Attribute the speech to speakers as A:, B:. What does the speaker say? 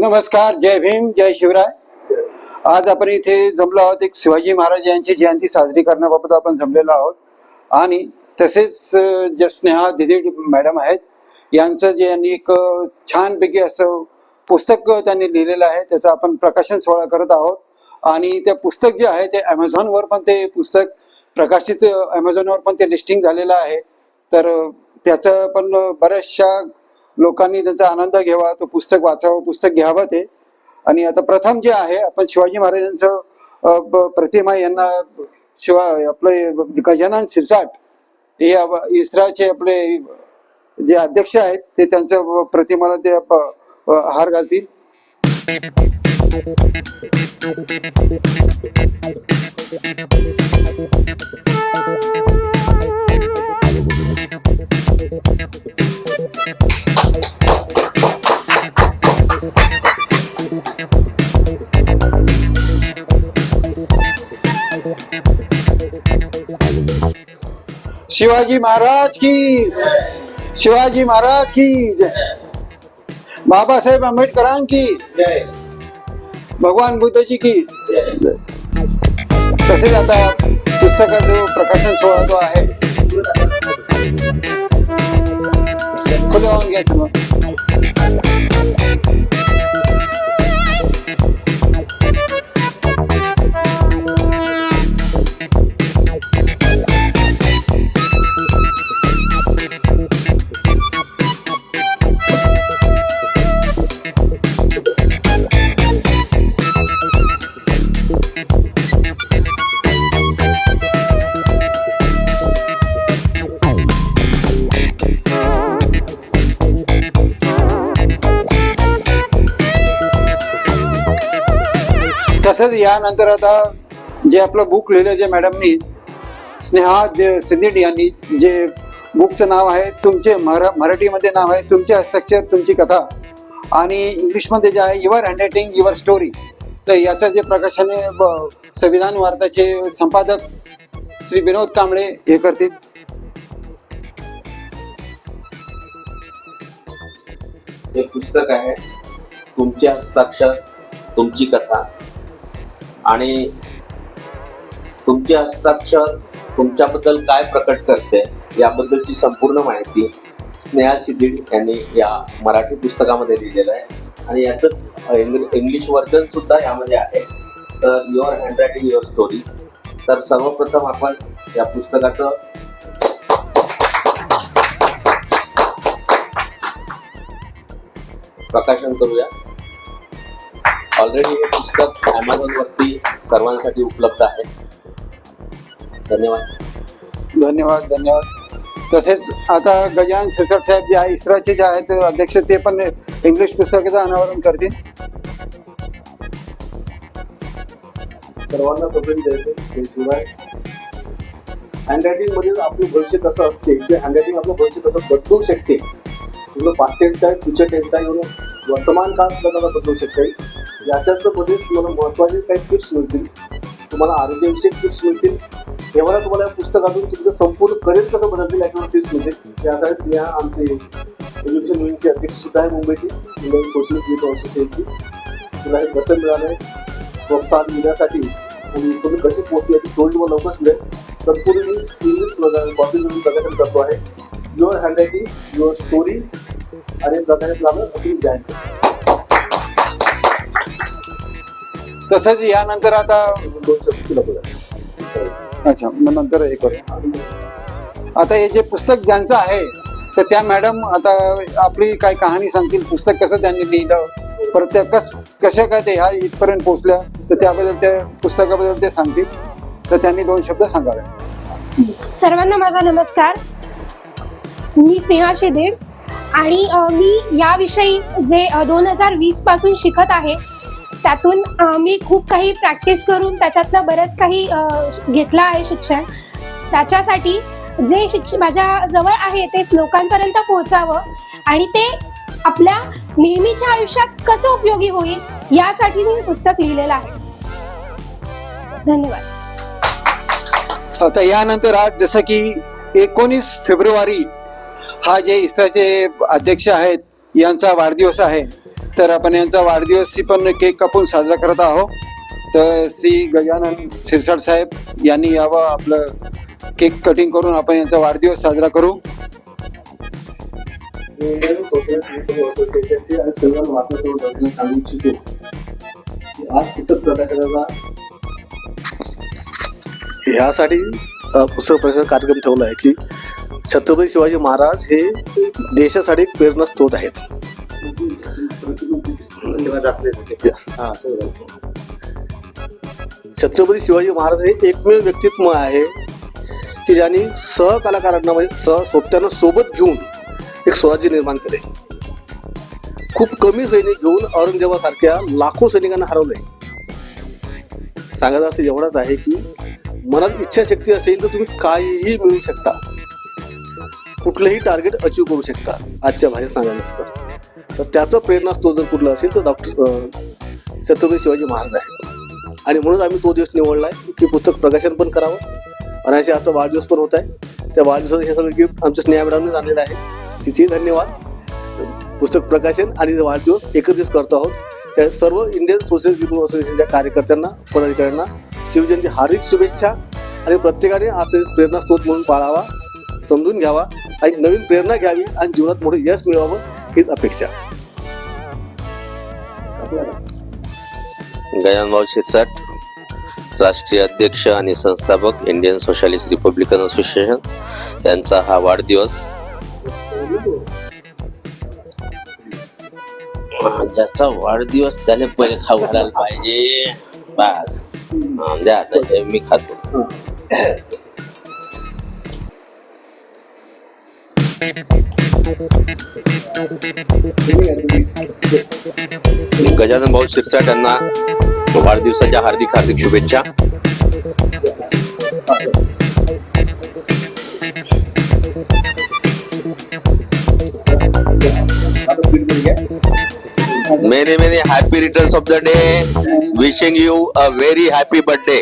A: नमस्कार जय भीम जय शिवराय. आज आपण इथे जमलो आहोत एक शिवाजी महाराज यांची जयंती साजरी करण्याबाबत आपण जमलेलो आहोत. आणि तसेच जे स्नेहा दिदी मॅडम आहेत यांचं जे यांनी एक छानपैकी असं पुस्तक त्यांनी लिहिलेलं आहे त्याचं आपण प्रकाशन सोहळा करत आहोत. आणि ते पुस्तक जे आहे ते ॲमेझॉनवर पण ते पुस्तक प्रकाशित ॲमेझॉनवर पण ते लिस्टिंग झालेलं आहे. तर त्याचं पण बऱ्याचशा लोकांनी त्याचा आनंद घ्यावा तो पुस्तक वाचावं पुस्तक घ्यावं ते. आणि आता प्रथम जे आहे आपण शिवाजी महाराजांचं प्रतिमा यांना शिवा आपले गजानन सिरसाट हे इस्राचे आपले जे अध्यक्ष आहेत ते त्यांचं प्रतिमाला ते हार घालतील हार घालतील. शिवाजी महाराज की शिवाजी महाराज की जय. बाबासाहेब आंबेडकरांची भगवान बुद्धजी की कसे तसेच आता पुस्तकाचं प्रकाशन सोहळा जो आहे खुलं घ्या मग तसंच यानंतर आता जे आपलं बुक लिहिलं जे मॅडमनी स्नेहा दे- सिद्दीड यांनी जे बुकचं नाव आहे तुमचे मरा मराठीमध्ये नाव आहे तुमचे हस्ताक्षर तुमची कथा आणि इंग्लिशमध्ये जे आहे युअर हँडरायटिंग युअर स्टोरी तर याचं जे प्रकाशन आहे, संविधान वार्ताचे संपादक श्री विनोद कांबळे हे करतील.
B: हे पुस्तक आहे तुमचे हस्ताक्षर तुमची कथा. आणि तुमचे हस्ताक्षर तुमच्याबद्दल काय प्रकट करते याबद्दलची संपूर्ण माहिती स्नेहा सिद्धी यांनी या मराठी पुस्तकामध्ये लिहिलेलं आहे. आणि याचंच इंग्लिश वर्जन सुद्धा यामध्ये आहे. तर युअर हँडरायटिंग युअर स्टोरी तर सर्वप्रथम आपण या पुस्तकाचं प्रकाशन करूया. ऑलरेडी हे पुस्तक अमेझॉन वरती सर्वांसाठी उपलब्ध आहे. धन्यवाद.
A: धन्यवाद धन्यवाद. तसेच आता गजानन सिरसाट साहेब जे आहे इस्राचे जे आहेत अध्यक्ष ते पण इंग्लिश पुस्तकाचं अनावरण करतील.
C: सर्वांना समजून द्यायचं त्याशिवाय हँडरायटिंगमध्ये आपलं भविष्य कसं असते ते हँडरायटिंग आपलं भविष्य कसं बदलू शकते तुझं पास्ट टेन्स काय फ्युचर टेन्स काय एवढं वर्तमान काळ सुद्धा बदलू शकते. याच्याच मध्ये तुम्हाला महत्त्वाचे काही टिप्स मिळतील. तुम्हाला आरोग्यविषयक टिप्स मिळतील. एवढा तुम्हाला या पुस्तकातून तुमचं संपूर्ण करिअर कसं बदलतील याच्यावर टिप्स मिळतील. त्यासाठी स्नेहा आमचे एज्युकेशन विंगचे अध्यक्ष सुद्धा आहे मुंबईची. मुंबई सोशल क्रिएटिव्ह असोसिएशनची तुला हे कसं मिळालंय. प्रोत्साहन मिळण्यासाठी आणि तुम्ही कशी पोहोचली याची स्टोरी तुम्हाला लवकरच मिळेल संपूर्ण मी इंग्लिश कॉपी म्हणून प्रकाशन करतो आहे. युअर हँडरायटिंग युअर स्टोरी आणि प्रकाशित लागलं अगदी जायचं
A: तसंच यानंतर आता अच्छा मग नंतर हे करू आता हे जे पुस्तक ज्यांचं आहे तर त्या मॅडम आता आपली काय कहाणी सांगतील पुस्तक कसं त्यांनी लिहिलं परत त्या कस कशा काय ते ह्या इथपर्यंत पोहोचल्या तर त्याबद्दल त्या पुस्तकाबद्दल ते सांगतील. तर त्यांनी दोन शब्द सांगावे.
D: सर्वांना माझा नमस्कार. मी स्नेहा शेदेव आणि मी याविषयी जे दोन हजार वीसपासून शिकत आहे त्यातून मी खूप काही प्रॅक्टिस करून त्याच्यातलं बरंच काही घेतलं आहे शिक्षण. त्याच्यासाठी जे शिक्षण माझ्या जवळ आहे ते लोकांपर्यंत पोहोचावं आणि ते आपल्या नेहमीच्या आयुष्यात कसं उपयोगी होईल यासाठी मी पुस्तक लिहिलेलं आहे. धन्यवाद.
A: आता यानंतर आज जसं की एकोणीस फेब्रुवारी हा जे इस्राचे अध्यक्ष आहेत यांचा वाढदिवस आहे. तर आपण यांचा वाढदिवसही पण केक कापून साजरा करत आहोत. तर श्री गजानन सिरसाट साहेब यांनी यावं आपलं केक कटिंग करून आपण यांचा वाढदिवस साजरा करू.
C: सांगू इच्छितो आज पुस्तक ह्यासाठी पुस्तक प्रकाशन कार्यक्रम ठेवला आहे की छत्रपती शिवाजी महाराज हे देशासाठी एक प्रेरणास्त्रोत आहेत. छत्रपती शिवाजी महाराज हे एकमेव व्यक्तित्व आहे की ज्यांनी सहकलाकारांना म्हणजे सह सोबत्यांना सोबत घेऊन एक स्वराज्य निर्माण केले खूप कमी सैनिक घेऊन औरंगजेबासारख्या लाखो सैनिकांना हरवले सांगायचं असं एवढाच आहे की मनात इच्छाशक्ती असेल तर तुम्ही काहीही मिळवू शकता. कुठलंही टार्गेट अचीव करू शकता. आजच्या भाषेत सांगायचं असं तर त्याचा त्याचं जर कुठलं असेल तर डॉक्टर छत्रपती शिवाजी महाराज आहे. आणि म्हणून आम्ही तो दिवस निवडला आहे की पुस्तक प्रकाशन पण करावं. आणि असे आजचा वाढदिवस पण होत आहे. त्या वाढदिवसात हे सगळं गिफ्ट आमच्या स्नेहा मॅडमनेच आणलेलं आहे. तिथेही धन्यवाद. पुस्तक प्रकाशन आणि वाढदिवस एकच दिवस करतो आहोत त्या सर्व इंडियन सोशल पीपल असोसिएशनच्या कार्यकर्त्यांना पदाधिकाऱ्यांना शिवजयंती हार्दिक शुभेच्छा आणि प्रत्येकाने आजचा प्रेरणा स्रोत म्हणून पाळावा समजून घ्यावा आणि नवीन प्रेरणा घ्यावी आणि जीवनात मोठे यश मिळवावं हीच अपेक्षा.
B: गजानभाऊ शिरसाट राष्ट्रीय अध्यक्ष आणि संस्थापक इंडियन सोशलिस्ट रिपब्लिकन असोसिएशन यांचा हा वाढदिवस. ज्याचा वाढदिवस त्याने पहिले खाऊ घालायला पाहिजे. बस. म्हणजे आता हे मी खातो. गजानन भाऊ शिरसाट यांना वाढदिवसाच्या हार्दिक हार्दिक शुभेच्छा. Many many happy returns of the day wishing you a very happy birthday